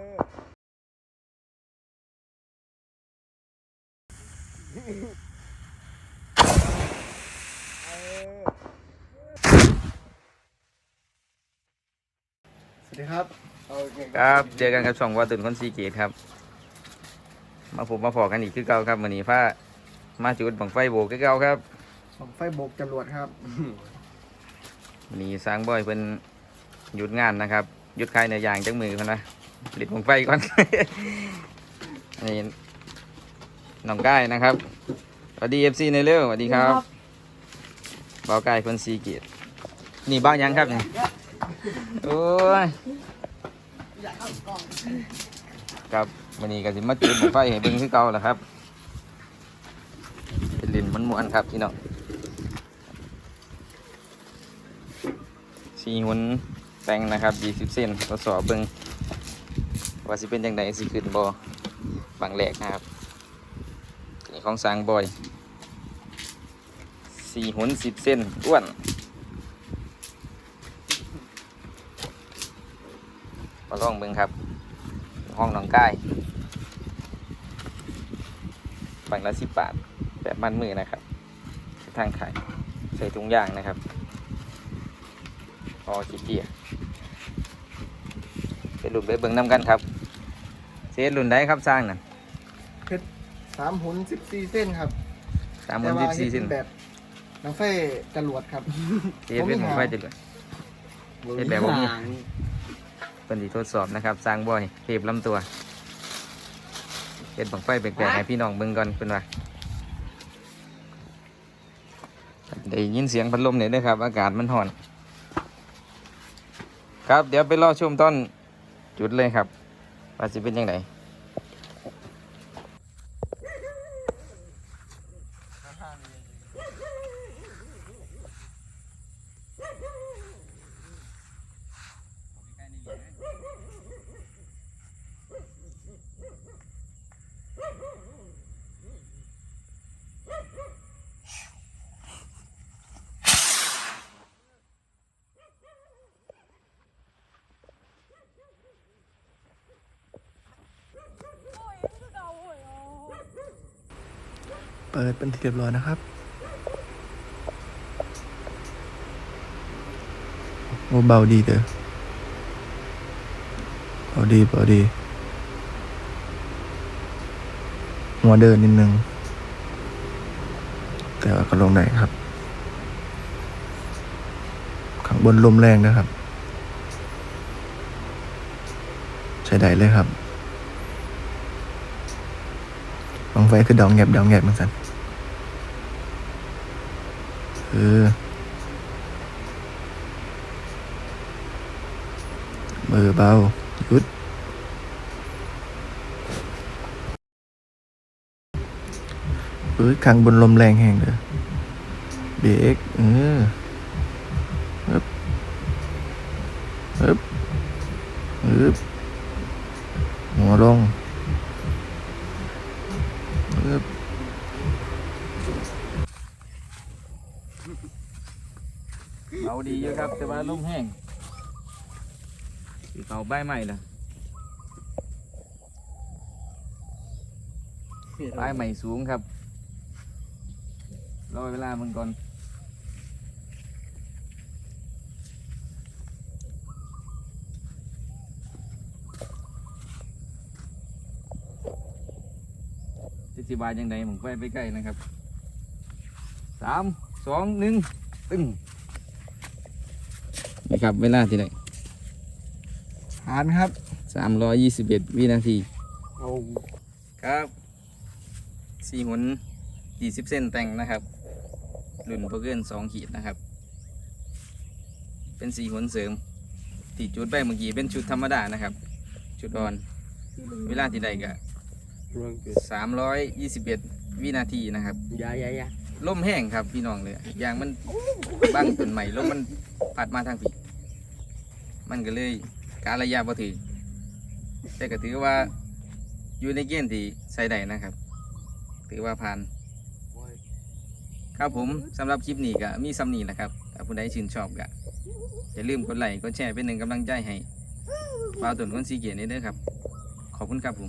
สวัสดีครับครับ เจอกันกับช่องว่าตื่นคนสีเกตครับ มาผมมาพอกันอีกคือเก่าครับวันนี้ผ้ามาจุดบังไฟโบกคือเก่าครับผมไฟโบกจรวดครับวันนี้สร้างบ่อยเป็นหยุดงานนะครับหยุดคลายเนื้อย่างจังมือคนนะ ผลิตบังไฟก่อน นี่น้องก้ายนะครับสวัสดีเอฟซีในเร็วสวัสดีครับเบาก้ายคนสีเกตนี่บ้างยังครับเนี่ยโอ้ยครับวันนี้ก็สิมาจุดไฟให้เบิ่งคือเก่าแหละครับ เป็นลินมันมวนครับพี่น้องสีหุ่นแต่งนะครับ20เซนทดสอบเบิ่ง ว่าสิเป็นยังไงสิขึ้นบ่บางแหลกนะครับนี่ของสางบอยสี่หุ่น10เซนอ้วนมาลองเบิ่งครับ ห้องหนองกายบางละสิบบาทแบบมันมือนะครับทางขายใส่ถุงยางนะครับพอขี้เกียจเป็นรุ่นไปเบิ่งน้ำกันครับ เซตรุ่นใดครับสร้างน่ะสามหุ่นสิบสี่เส้นครับสามหมื่นสิบสี่แต่สิ้นว่าเฮ็ดแบบน้ำไฟจรวดครับเซตเป็นของไฟติดเลยเฮ็ดแบบบ่มี เป็นที่ทดสอบนะครับ สร้างบ่อยเทปลำตัวเป็นบังไฟแปลกๆให้พี่น้องเบิ่งก่อนเป็นว่าได้ยินเสียงพัดลมเนี่ยด้วยครับ อากาศมันห่อน ครับเดี๋ยวไปรอชมต้นจุดเลยครับ ว่าจะเป็นยังไง เปิดเป็นที่เรียบร้อยนะครับ โอ้เบาดีเด้อเบาดีเบาดี หัวเดินนิดนึง แต่ว่าก็ลงได้ครับ ข้างบนลมแรงนะครับ ใช้ได้เลยครับบางไฟคือดองแงบดองแงบมันสัน เออมือเบาหยุดเอ้ยข้างบนลมแรงแห้งเลยเบรกเออฮึบฮึบฮึบหัวลงฮึบ เอาดีอยู่ครับ แต่ว่าลมแห้งสีเขาใบใหม่ละใบใหม่สูงครับรอเวลามันก่อนจะสิบายยังไงผมไปไปใกล้นะครับสาม สองหนึ่งตึ้งนี่ครับเวลาที่ไหนผ่านครับสามร้อยยี่สิบเอ็ดวินาทีโอ้ครับสี่หุนยี่สิบเส้นแต่งนะครับรุ่นโปเกินสองขีดนะครับ เป็นสี่หุนเสริมที่จุดไปเมื่อกี้เป็นชุดธรรมดานะครับ ชุดอ่อน เวลาที่ใดก็สามร้อยยี่สิบเอ็ดวินาทีนะครับ dạ dạ dạ ลมแห้งครับพี่น้องเลยยางมันบ้างต้นใหม่ลมมันพัดมาทางผีมันก็เลยการระยะบ่ถือแต่ก็ถือว่าอยู่ในเกณฑ์ที่ใช้ได้นะครับ ถือว่าผ่าน ครับผมสำหรับคลิปนี้ก็มีซ้ำนี้นะครับถ้าผู้ใดชื่นชอบก็อย่าลืมกดไลค์กดแชร์เป็นหนึ่งกำลังใจให้บ่าวตุนคนสีเกียรตินี่เด้อครับ ขอบคุณครับผม